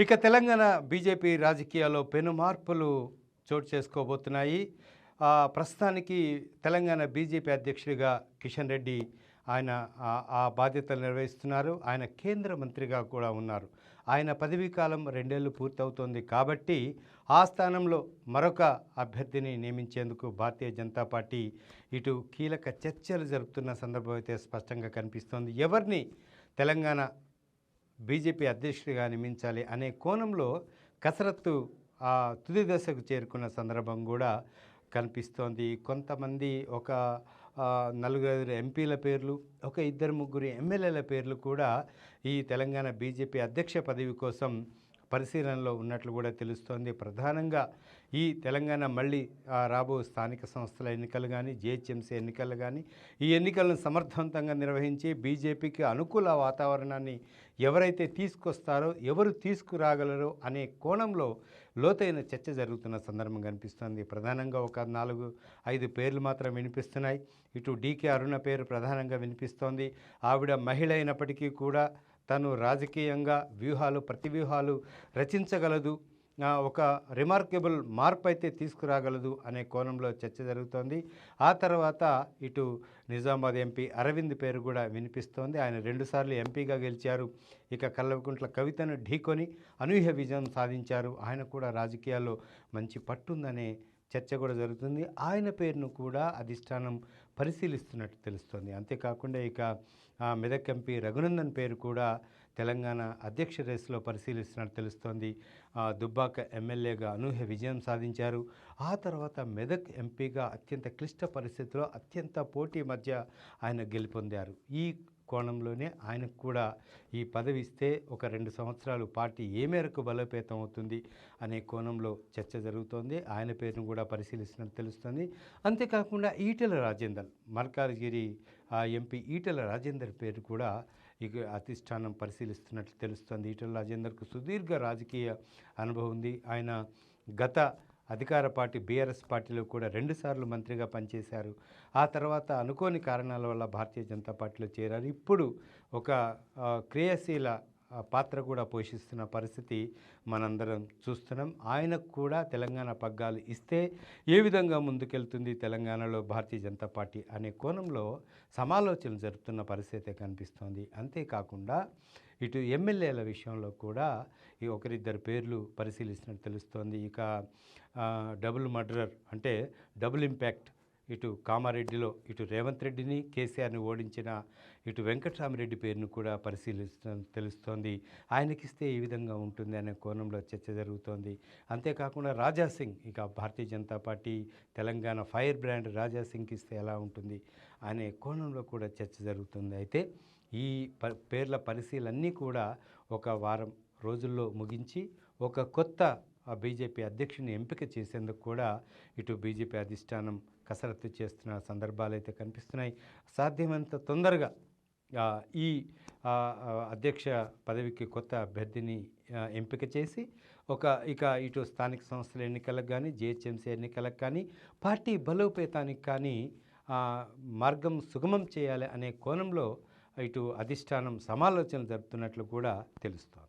ఇక తెలంగాణ బీజేపీ రాజకీయాల్లో పెను మార్పులు చోటు చేసుకోబోతున్నాయి. ప్రస్తుతానికి తెలంగాణ బీజేపీ అధ్యక్షుడిగా కిషన్ రెడ్డి ఆయన ఆ- ఆ బాధ్యతలు నిర్వహిస్తున్నారు. ఆయన కేంద్ర మంత్రిగా కూడా ఉన్నారు. ఆయన పదవీ కాలం రెండేళ్ళు పూర్తవుతోంది కాబట్టి ఆ స్థానంలో మరొక అభ్యర్థిని నియమించేందుకు భారతీయ జనతా పార్టీ ఇటు కీలక చర్చలు జరుపుతున్న సందర్భం అయితే స్పష్టంగా కనిపిస్తోంది. ఎవరిని తెలంగాణ బీజేపీ అధ్యక్షుడిగా నియమించాలి అనే కోణంలో కసరత్తు ఆ తుది దశకు చేరుకున్న సందర్భం కూడా కనిపిస్తోంది. కొంతమంది ఒక నలుగురు ఎంపీల పేర్లు ఒక ఇద్దరు ముగ్గురు ఎమ్మెల్యేల పేర్లు కూడా ఈ తెలంగాణ బీజేపీ అధ్యక్ష పదవి కోసం పరిశీలనలో ఉన్నట్లు కూడా తెలుస్తోంది. ప్రధానంగా ఈ తెలంగాణ మళ్ళీ రాబో స్థానిక సంస్థల ఎన్నికలు కానీ జిహెచ్ఎంసీ ఎన్నికలు కానీ ఈ ఎన్నికలను సమర్థవంతంగా నిర్వహించి బీజేపీకి అనుకూల వాతావరణాన్ని ఎవరైతే తీసుకొస్తారో ఎవరు తీసుకురాగలరో అనే కోణంలో లోతైన చర్చ జరుగుతున్న సందర్భం కనిపిస్తోంది. ప్రధానంగా ఒక నాలుగు ఐదు పేర్లు మాత్రం వినిపిస్తున్నాయి. ఇటు డీకే అరుణ పేరు ప్రధానంగా వినిపిస్తోంది. ఆవిడ మహిళ అయినప్పటికీ కూడా తను రాజకీయంగా వ్యూహాలు ప్రతి వ్యూహాలు రచించగలదు. ఒక రిమార్కబుల్ మార్పు అయితే తీసుకురాగలదు అనే కోణంలో చర్చ జరుగుతోంది. ఆ తర్వాత ఇటు నిజామాబాద్ ఎంపీ అరవింద్ పేరు కూడా వినిపిస్తోంది. ఆయన రెండుసార్లు ఎంపీగా గెలిచారు. ఇక కల్లవకుంట్ల కవితను ఢీకొని అనూహ్య విజయం సాధించారు. ఆయన కూడా రాజకీయాల్లో మంచి పట్టుందనే చర్చ కూడా జరుగుతుంది. ఆయన పేరును కూడా అధిష్టానం పరిశీలిస్తున్నట్టు తెలుస్తోంది. అంతేకాకుండా ఇక మెదక్ ఎంపీ రఘునందన్ పేరు కూడా తెలంగాణ అధ్యక్ష రేసులో పరిశీలిస్తున్నట్టు తెలుస్తోంది. దుబ్బాక ఎమ్మెల్యేగా అనూహ్య విజయం సాధించారు. ఆ తర్వాత మెదక్ ఎంపీగా అత్యంత క్లిష్ట పరిస్థితిలో అత్యంత పోటీ మధ్య ఆయన గెలుపొందారు. ఈ కోణంలోనే ఆయనకు కూడా ఈ పదవి ఇస్తే ఒక రెండు సంవత్సరాలు పార్టీ ఏ మేరకు బలోపేతం అవుతుంది అనే కోణంలో చర్చ జరుగుతోంది. ఆయన పేరును కూడా పరిశీలిస్తున్నట్టు తెలుస్తుంది. అంతేకాకుండా ఈటెల రాజేందర్ మల్కాజ్గిరి ఆ ఎంపీ ఈటెల రాజేందర్ పేరు కూడా ఇక అధిష్టానం పరిశీలిస్తున్నట్లు తెలుస్తుంది. ఈటెల రాజేందర్కు సుదీర్ఘ రాజకీయ అనుభవం ఉంది. ఆయన గత అధికార పార్టీ బీఆర్ఎస్ పార్టీలో కూడా రెండుసార్లు మంత్రిగా పనిచేశారు. ఆ తర్వాత అనుకోని కారణాల వల్ల భారతీయ జనతా పార్టీలో చేరారు. ఇప్పుడు ఒక క్రియాశీల పాత్ర కూడా పోషిస్తున్న పరిస్థితి మనందరం చూస్తున్నాం. ఆయనకు కూడా తెలంగాణ పగ్గాలు ఇస్తే ఏ విధంగా ముందుకెళ్తుంది తెలంగాణలో భారతీయ జనతా పార్టీ అనే కోణంలో సమాలోచనలు జరుపుతున్న పరిస్థితి కనిపిస్తోంది. అంతేకాకుండా ఇటు ఎమ్మెల్యేల విషయంలో కూడా ఈ ఒకరిద్దరు పేర్లు పరిశీలిస్తున్నట్టు తెలుస్తోంది. ఇక డబుల్ మర్డరర్ అంటే డబుల్ ఇంపాక్ట్ ఇటు కామారెడ్డిలో ఇటు రేవంత్ రెడ్డిని కేసీఆర్ని ఓడించిన ఇటు వెంకటరామరెడ్డి పేరును కూడా పరిశీలిస్తు తెలుస్తోంది. ఆయనకిస్తే ఏ విధంగా ఉంటుంది అనే కోణంలో చర్చ జరుగుతోంది. అంతేకాకుండా రాజా సింగ్ ఇక Bharatiya Janata Party Telangana fire brand Raja సింగ్కి ఇస్తే ఎలా ఉంటుంది అనే కోణంలో కూడా చర్చ జరుగుతుంది. అయితే ఈ ప పేర్ల పరిశీలన్నీ కూడా ఒక వారం రోజుల్లో ముగించి ఒక కొత్త ఆ బీజేపీ అధ్యక్షుని ఎంపిక చేసేందుకు కూడా ఇటు బీజేపీ అధిష్టానం కసరత్తు చేస్తున్న సందర్భాలు అయితే కనిపిస్తున్నాయి. సాధ్యమైనంత తొందరగా ఈ అధ్యక్ష పదవికి కొత్త అభ్యర్థిని ఎంపిక చేసి ఒక ఇక ఇటు స్థానిక సంస్థల ఎన్నికలకు కానీ జిహెచ్ఎంసీ ఎన్నికలకు కానీ పార్టీ బలోపేతానికి కానీ మార్గం సుగమం చేయాలి అనే కోణంలో ఇటు అధిష్టానం సమాలోచనలు జరుపుతున్నట్లు కూడా తెలుస్తోంది.